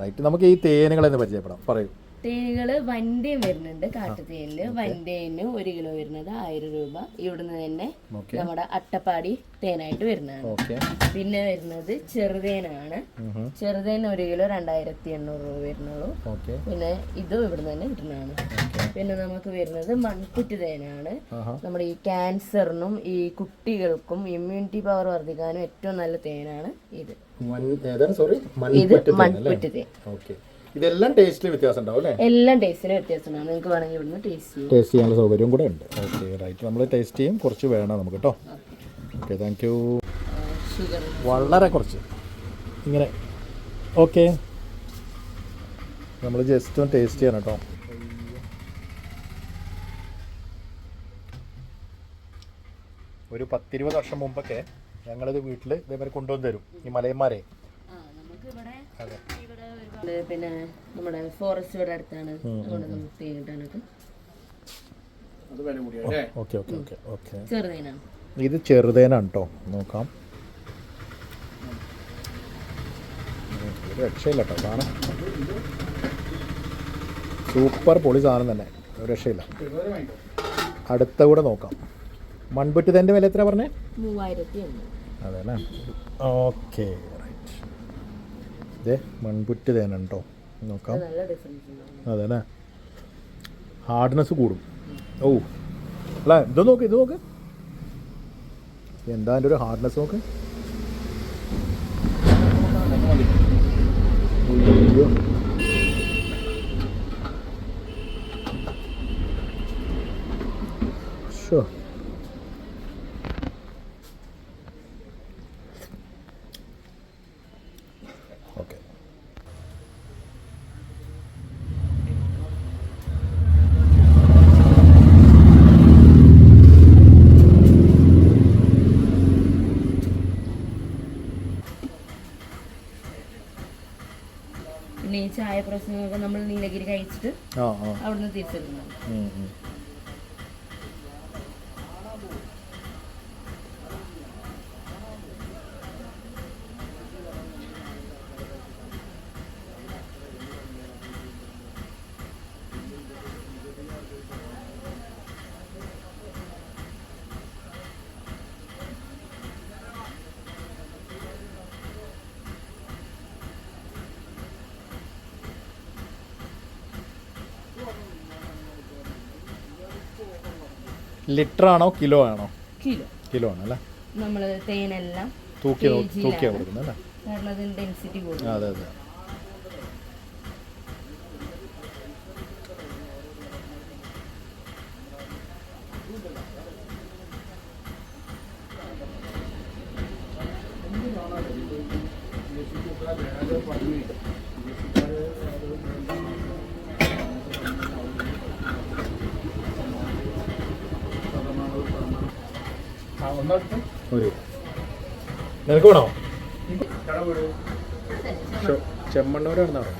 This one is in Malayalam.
റൈറ്റ് നമുക്ക് ഈ തേനുകളെന്ന് പരിചയപ്പെടാം. പറയൂ. തേനുകൾ വൻഡേം വരുന്നുണ്ട് കാട്ടുതേനിൽ. വൻഡേന് ഒരു കിലോ വരുന്നത് ആയിരം രൂപ. ഇവിടുന്ന് തന്നെ നമ്മുടെ അട്ടപ്പാടി തേനായിട്ട് വരുന്നതാണ്. പിന്നെ വരുന്നത് ചെറുതേനാണ്. ചെറുതേൻ ഒരു കിലോ രണ്ടായിരത്തി എണ്ണൂറ് രൂപ വരുന്നുള്ളൂ. പിന്നെ ഇതും ഇവിടുന്ന് തന്നെ കിട്ടുന്നതാണ്. പിന്നെ നമുക്ക് വരുന്നത് മൺകുറ്റി തേനാണ് നമ്മുടെ ഈ ക്യാൻസറിനും ഈ കുട്ടികൾക്കും ഇമ്മ്യൂണിറ്റി പവർ വർദ്ധിക്കാനും ഏറ്റവും നല്ല തേനാണ് ഇത്. ഏതാണ്? സോറി ഇത് മൺകുറ്റി തേൻ ഇതെല്ലാം ടേസ്റ്റിൽ വ്യത്യാസം ഉണ്ടാവും അല്ലേ? എല്ലാം ടേസ്റ്റിന് വ്യത്യാസമാണ് നിങ്ങൾക്ക് വേണമെങ്കിൽ ഇവിടുന്ന് ടേസ്റ്റ് ചെയ്യാം. ടേസ്റ്റ് ചെയ്യാനുള്ള സൗകര്യം കൂടെ ഉണ്ട്. ഓക്കെ റൈറ്റ് നമ്മൾ ടേസ്റ്റ് ചെയ്യും. കുറച്ച് വേണം നമുക്ക് കേട്ടോ ഓക്കെ താങ്ക് യു വളരെ കുറച്ച്. ഇങ്ങനെ. ഓക്കെ നമ്മൾ ജസ്റ്റ് ഒന്ന് ടേസ്റ്റ് ചെയ്യണം കേട്ടോ ഒരു പത്തിരുപത് വർഷം മുമ്പൊക്കെ ഞങ്ങളിത് വീട്ടിൽ ഇതേമാതിരി കൊണ്ടുവന്ന് തരും ഈ മലയന്മാരെ. നമുക്ക് ഇവിടെ അതെ. ഇവിടെ ഒരുപാട് പിന്നെ നമ്മുടെ ഫോറസ്റ്റ് ഇവിടെ അടുത്താണ്. അതുകൊണ്ട് നമുക്ക് തേൻ കിട്ടാനൊക്കെ ഓക്കെ ഓക്കെ ഓക്കെ ഓക്കെ. ചെറുതേനാണ് ഇത് ചെറുതേനാണ് കേട്ടോ നോക്കാം. ഒരു രക്ഷയില്ല കേട്ടോ സാധനം. സൂപ്പർ പൊളി സാധനം തന്നെ ഒരു രക്ഷയില്ല. അടുത്ത കൂടെ നോക്കാം. മൺപുറ്റുതന്റെ വില എത്ര പറഞ്ഞേ? മൂവായിരത്തി എണ്ണൂറ്. അതെ അല്ലേ ഓക്കെ റൈറ്റ് ഇതേ മൺപുറ്റ് തേനാണ് നോക്കാം. നല്ല ഡിഫറൻസ് ഉണ്ടാവും അതെ അല്ലേ ഹാർഡ്നെസ് കൂടും. ഓ അല്ല ഇത് നോക്ക് ഇത് നോക്ക്. എന്താ എന്റെ ഒരു ഹാർഡ്നെസ് നോക്ക്? അയ്യോ. ഓക്കെ പിന്നെ ഈ ചായ പ്രശ്നങ്ങളൊക്കെ നമ്മൾ നീലഗിരി കഴിച്ചിട്ട് അവിടുന്ന് തിരിച്ചെടുക്കുന്നത്. ലിറ്റർ ആണോ കിലോ ആണോ? കിലോ. കിലോ ആണ് അല്ലേ? നമ്മൾ തേനെല്ലാം തൂക്കി തൂക്കിയാ കൊടുക്കുന്നത് അല്ലേ? കാരണം അതിന് ഡെൻസിറ്റി കൂടും അതെ അതെ. ഒരു. നിനക്ക് വേണോ? ചെമ്മണ്ണൂരാണെന്നാണോ?